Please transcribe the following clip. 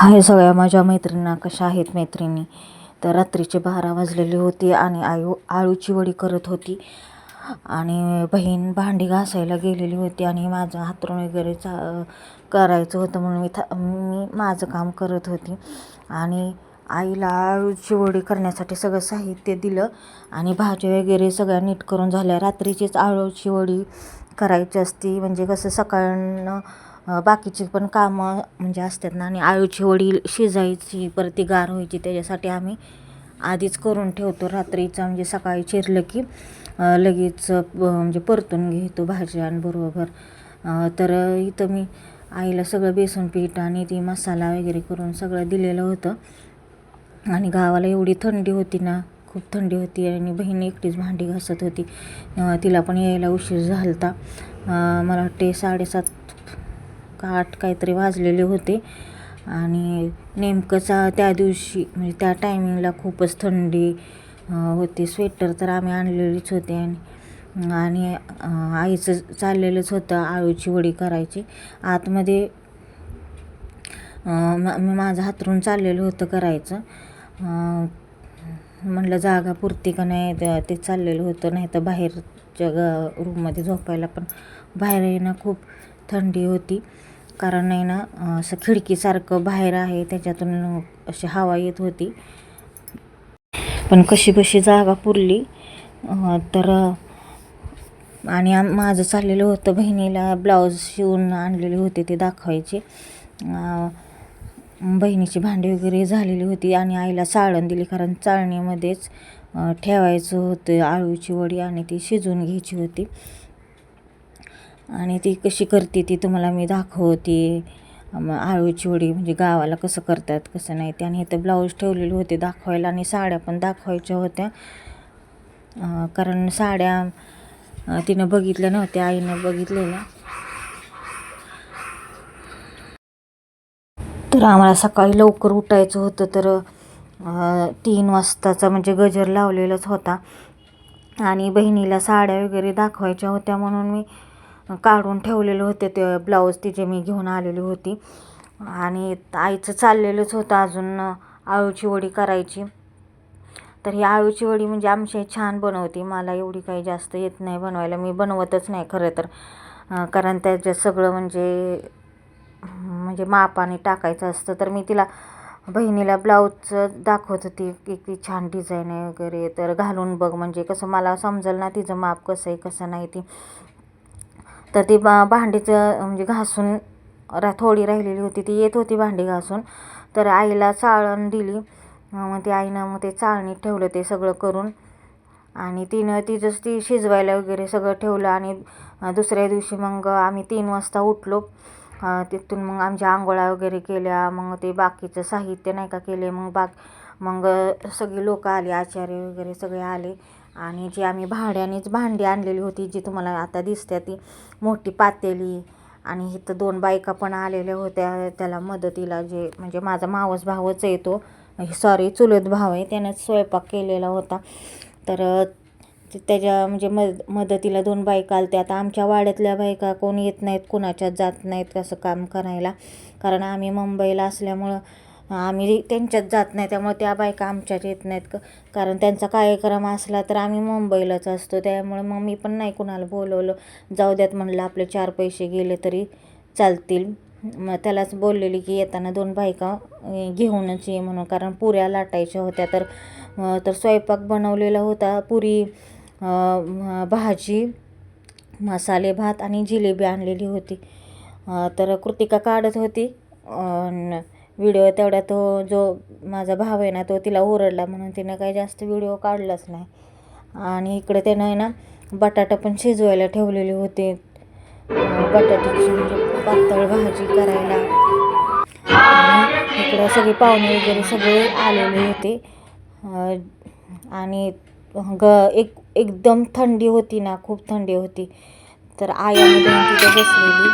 हाय सगळ्या माझ्या मैत्रिणींना कशा आहेत मैत्रिणी? तर रात्रीचे बारा वाजलेले होते आणि आई आळूची वडी करत होती. आणि बहीण भांडी घासायला गेलेली होती आणि माझं हातरून वगैरे चा करायचं होतं म्हणून मी था मी माझं काम करत होती. आणि आईला आळूची वडी करण्यासाठी सगळं साहित्य दिलं आणि भाज्या वगैरे सगळ्या नीट करून झाल्या. रात्रीचीच आळूची वडी करायची असती. म्हणजे कसं सकाळनं बाकीची पण कामं म्हणजे असतात ना आणि आळूची वडील शिजायची परत ती गार व्हायची त्याच्यासाठी आम्ही आधीच करून ठेवतो. रात्रीचं म्हणजे सकाळी चिरलं की लगेच म्हणजे परतून घेतो भाज्यांबरोबर तर इथं मी आईला सगळं बेसन पीठ आणि ती मसाला वगैरे करून सगळं दिलेलं होतं. आणि गावाला एवढी थंडी होती ना खूप थंडी होती आणि बहीण एकटीच भांडी घासत होती. तिला पण यायला उशीर झाला होता मला वाटते साडेसात आठ काहीतरी वाजलेले होते. आणि नेमकंचा त्या दिवशी म्हणजे त्या टायमिंगला खूपच थंडी होती. स्वेटर तर आम्ही आणलेलीच होते आणि आणि आईचं चाललेलंच होतं आळूची वडी करायची. आतमध्ये माझं हातरून चाललेलं होतं करायचं. म्हटलं जागा पुरती का नाही ते चाललेलं होतं. नाही तर बाहेरच्या ग रूममध्ये झोपायला पण बाहेर येणं खूप थंडी होती. कारण नाही ना असं खिडकीसारखं बाहेर आहे त्याच्यातून अशी हवा येत होती. पण कशी कशी जागा पुरली. तर आणि आम माझं चाललेलं होतं बहिणीला ब्लाऊज शिवून आणलेले होते ते दाखवायचे. बहिणीची भांडी वगैरे झालेली होती आणि आईला चाळण दिली कारण चाळणीमध्येच ठेवायचं होतं आळूची वडी आणि ती शिजवून घ्यायची होती. आणि ती कशी करते ती तुम्हाला मी दाखवते. आळूची वडी म्हणजे गावाला कसं करतात कसं नाही ते. आणि इथं ब्लाऊज ठेवलेले होते दाखवायला आणि साड्या पण दाखवायच्या होत्या. कारण साड्या तिनं बघितल्या नव्हत्या आईनं बघितलेल्या. तर आम्हाला सकाळी लवकर उठायचं होतं तर तीन वाजताचा म्हणजे गजर लावलेलाच होता. आणि बहिणीला साड्या वगैरे दाखवायच्या होत्या म्हणून मी काढून ठेवलेले होते ते ब्लाऊज तिचे मी घेऊन आलेली होती. आणि आईचं चाललेलंच होतं अजून आळूची वडी करायची. तर ही आळूची वडी म्हणजे आमची छान बनवते. मला एवढी काही जास्त येत नाही बनवायला. मी बनवतच नाही खरं तर. कारण त्याच्यात सगळं म्हणजे म्हणजे मापाने टाकायचं असतं. तर मी तिला बहिणीला ब्लाऊजचं दाखवत होती. की ती छान डिझाईन आहे वगैरे. तर घालून बघ. म्हणजे कसं मला समजेल ना तिचं माप कसं आहे कसं नाही ती. तर ती बा भांडीचं म्हणजे घासून रा थोडी राहिलेली होती ती येत होती भांडी घासून. तर आईला चाळण दिली. मग ती आईनं मग ते चाळणीत ठेवलं ते सगळं करून. आणि तिनं तिचंच ती शिजवायला वगैरे सगळं ठेवलं आणि दुसऱ्या दिवशी मग आम्ही तीन वाजता उठलो. तिथून मग आमच्या आंघोळा वगैरे केल्या. मग ते बाकीचं साहित्य नाही का केले. मग बाक मग सगळी लोकं आली आचार्य वगैरे सगळे आले. आणि जी आम्ही भाड्यानेच भांडी आणलेली होती जी तुम्हाला आता दिसते ती मोठी पातेली आणि इथं दोन बायका पण आलेल्या होत्या. त्याला मदतीला जे म्हणजे माझा मावस भावच आहे तो सॉरी चुलत भाव आहे त्यानं स्वयंपाक केलेला होता. तर त्याच्या म्हणजे मद मदतीला दोन बायका आलत्या. आता आमच्या वाड्यातल्या बायका कोण येत नाहीत कुणाच्यात जात नाहीत कसं काम करायला. कारण आम्ही मुंबईला असल्यामुळं आम्ही त्यांच्यात जात नाही त्यामुळे त्या बायका आमच्यात येत नाहीत कारण त्यांचा कार्यक्रम असला तर आम्ही मुंबईलाच असतो त्यामुळे मग मी पण नाही कुणाला बोलवलं. जाऊ द्यात म्हणलं आपले चार पैसे गेले तरी चालतील. मग त्यालाच बोललेली की येताना दोन बायका घेऊनच ये म्हणून कारण पुऱ्या लाटायच्या होत्या. तर तर स्वयंपाक बनवलेला होता पुरी भाजी मसाले भात आणि जिलेबी आणलेली होती. तर कृतिका काढत होती. व्हिडिओ तेवढा तो जो माझा भाव आहे ना तो तिला ओरडला म्हणून तिनं काही जास्त व्हिडिओ काढलाच नाही. आणि इकडे त्यानं आहे ना बटाटा पण शिजवायला ठेवलेले होते. बटाट्याची म्हणजे पातळ भाजी करायला. इकडे इकडं सगळे पाहुणे वगैरे सगळे आलेले होते. आणि ग एक एकदम थंडी होती ना खूप थंडी होती. तर आई आणि बहीण तिथे बसलेली.